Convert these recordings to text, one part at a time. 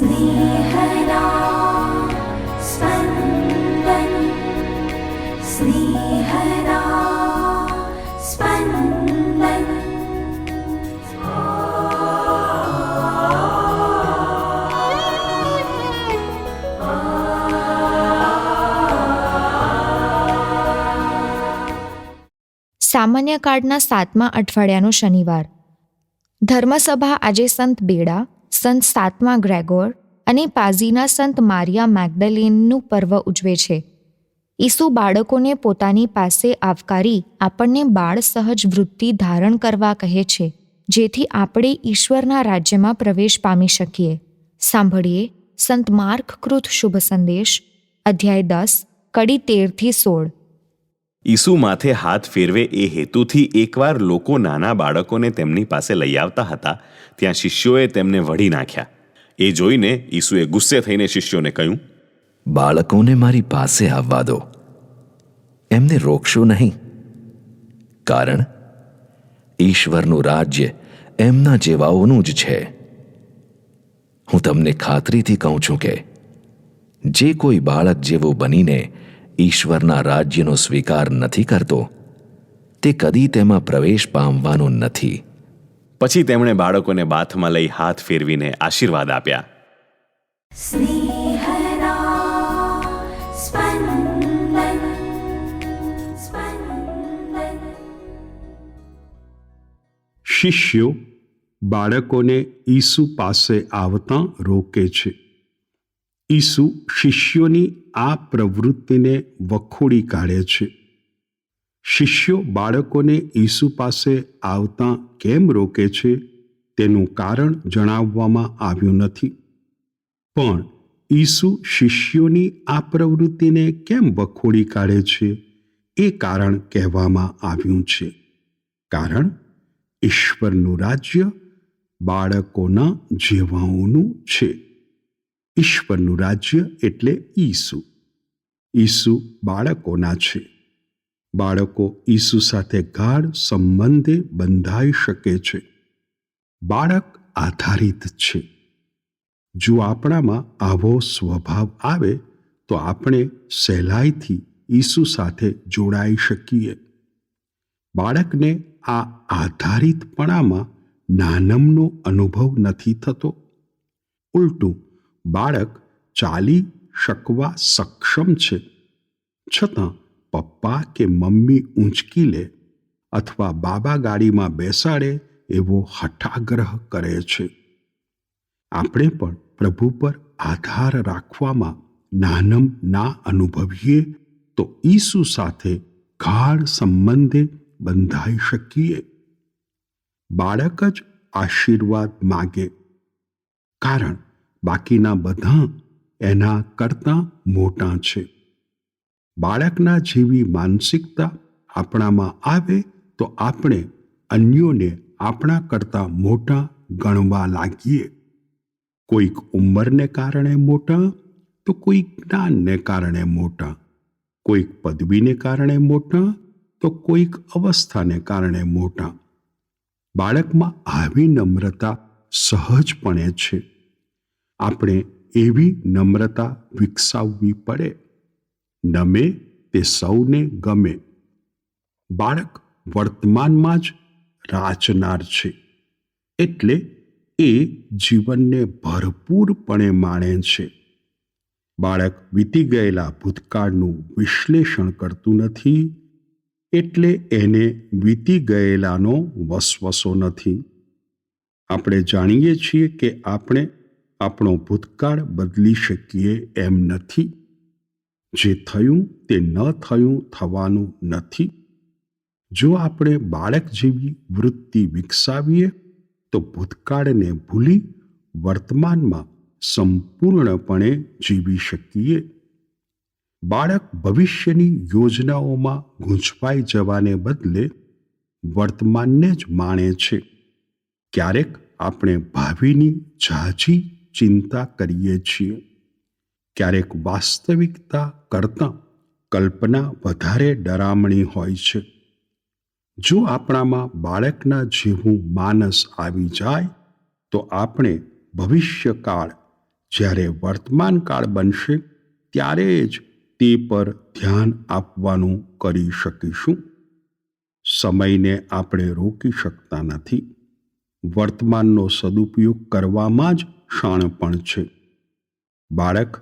स्नेहदा स्पन्दन् स्नेहदा स्पन्दन् સામાન્ય કાર્ડના સાતમા અઠવાડિયાનો શનિવાર ધર્મસભા આજે સંત બેડા સંત સાતમા ગ્રેગોર અને પાઝીના સંત મારિયા મેગ્ડલેનનું પર્વ ઉજવે છે. ઈસુ બાળકોને પોતાની પાસે આવકારી આપણને બાળ સહજ વૃત્તિ ધારણ કરવા કહે છે, જેથી આપણે ઈશ્વરના રાજ્યમાં પ્રવેશ પામી શકીએ. સાંભળીએ સંત માર્ક કૃત શુભ સંદેશ, અધ્યાય દસ, કડી તેરથી સોળ. ઈસુ માથે હાથ ફેરવે એ હેતુથી એકવાર લોકો નાના બાળકોને તેમની પાસે લઈ આવતા હતા, ત્યાં શિષ્યોએ તેમને વઢી નાખ્યા. એ જોઈને ઈસુએ ગુસ્સે થઈને શિષ્યોને કહ્યું, બાળકોને મારી પાસે આવવા દો. એમને રોકશો નહીં. કારણ, ઈશ્વરનું રાજ્ય એમના જેવાઓનું જ છે. હું તમને ખાતરીથી કહું છું કે, જે કોઈ બાળક જેવો બનીને ઈશ્વરના રાજ્યનો સ્વીકાર નથી કરતો. તે કદી તેમાં પ્રવેશ પામવાનો નથી. પછી તેમણે બાળકોને બાથમાં લઈ હાથ ફેરવીને આશીર્વાદ આપ્યા. શિષ્યો બાળકોને ઈસુ પાસે આવતા રોકે છે. ઈસુ શિષ્યોની આ પ્રવૃત્તિને વખોડી કાઢે છે. શિષ્યો બાળકોને ઈસુ પાસે આવતા કેમ રોકે છે તેનું કારણ જણાવવામાં આવ્યું નથી. પણ ઈસુ શિષ્યોની આ પ્રવૃત્તિને કેમ વખોડી કાઢે છે એ કારણ કહેવામાં આવ્યું છે. કારણ ઈશ્વરનું રાજ્ય બાળકોના જેવાઓનું છે. ઈશ્વરનું રાજ્ય એટલે ઈસુ. ઈસુ બાળકોના છે. બાળકો ઈસુ સાથે ગાઢ સંબંધે બંધાઈ શકે છે. બાળક આધારિત છે. જો આપણામાં આવો સ્વભાવ આવે, તો આપણે સહેલાઈથી ઈસુ સાથે જોડાઈ શકીએ. બાળકને આ આધારિતપણામાં નાનમનો અનુભવ નથી થતો. ઉલટું બાળક ચાલી શકવા સક્ષમ છે. છતાં પપ્પા કે મમ્મી ઊંચકી લે અથવા બાબા ગાડીમાં બેસાડે એવો હઠાગ્રહ કરે છે. આપણે પણ પ્રભુ પર આધાર રાખવામાં નાનમ ના અનુભવીએ તો ઈસુ સાથે ગાઢ સંબંધે બંધાઈ શકીએ. બાળક જ આશીર્વાદ માગે. કારણ બાકીના બધા એના કરતાં મોટા છે. બાળકના જેવી માનસિકતા આપણામાં આવે તો આપણે અન્યોને આપણા કરતાં મોટા ગણવા લાગીએ. કોઈક ઉંમરને કારણે મોટા તો કોઈક જ્ઞાનને કારણે મોટા. કોઈક પદવીને કારણે મોટા તો કોઈક અવસ્થાને કારણે મોટા. બાળકમાં આવી નમ્રતા સહજપણે છે. આપણે એવી નમ્રતા વિકસાવવી પડે. નમે તે સૌને ગમે. બાળક વર્તમાનમાં જ રાચનાર છે. એટલે એ જીવનને ભરપૂરપણે માણે છે. બાળક વીતી ગયેલા ભૂતકાળનું વિશ્લેષણ કરતું નથી, એટલે એને વીતી ગયેલાનો વસવસો નથી. આપણે જાણીએ છીએ કે આપણે આપણો ભૂતકાળ બદલી શકીએ એમ નથી. જે થયું તે ન થયું થવાનું નથી. જો આપણે બાળક જેવી વૃત્તિ વિકસાવીએ, તો ભૂતકાળને ભૂલી વર્તમાનમાં સંપૂર્ણપણે જીવી શકીએ. બાળક ભવિષ્યની યોજનાઓમાં ગૂંચવાઈ જવાને બદલે વર્તમાનને જ માણે છે. ક્યારેક આપણે ભાવિની ઝાઝી ચિંતા કરીએ છીએ. ક્યારેક વાસ્તવિકતા કરતાં કલ્પના વધારે ડરામણી હોય છે. જો આપણામાં બાળકના જેવું માનસ આવી જાય, તો આપણે ભવિષ્યકાળ જ્યારે વર્તમાન કાળ બનશે, ત્યારે જ તે પર ધ્યાન આપવાનું કરી શકીશું. સમયને આપણે રોકી શકતા નથી. વર્તમાનનો સદુપયોગ કરવામાં જ શાણપણ છે. બાળક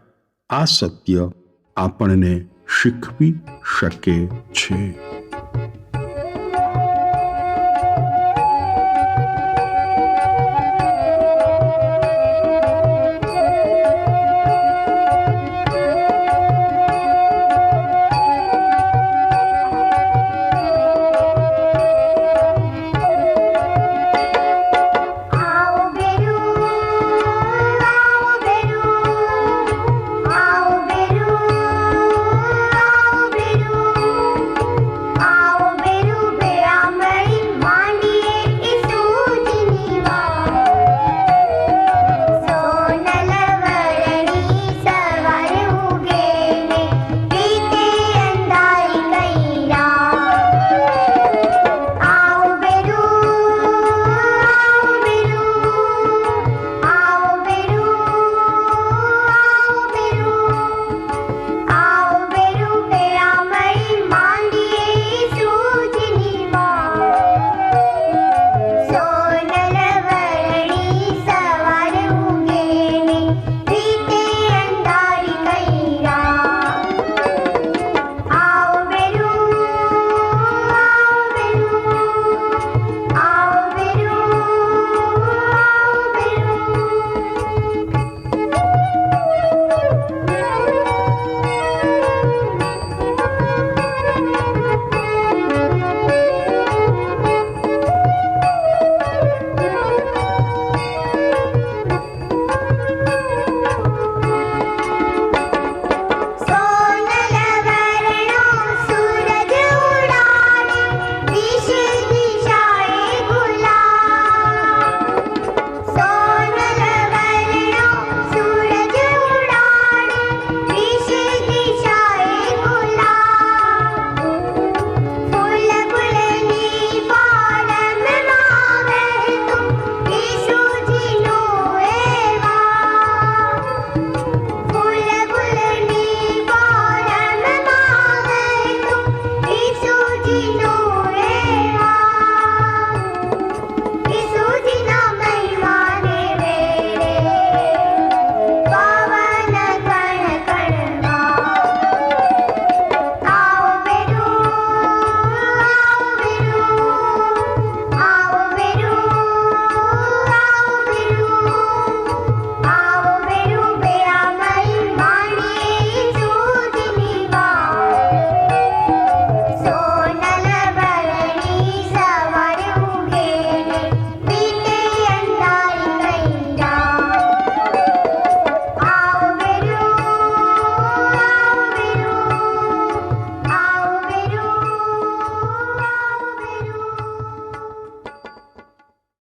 આ સત્ય આપણને શીખવી શકે છે.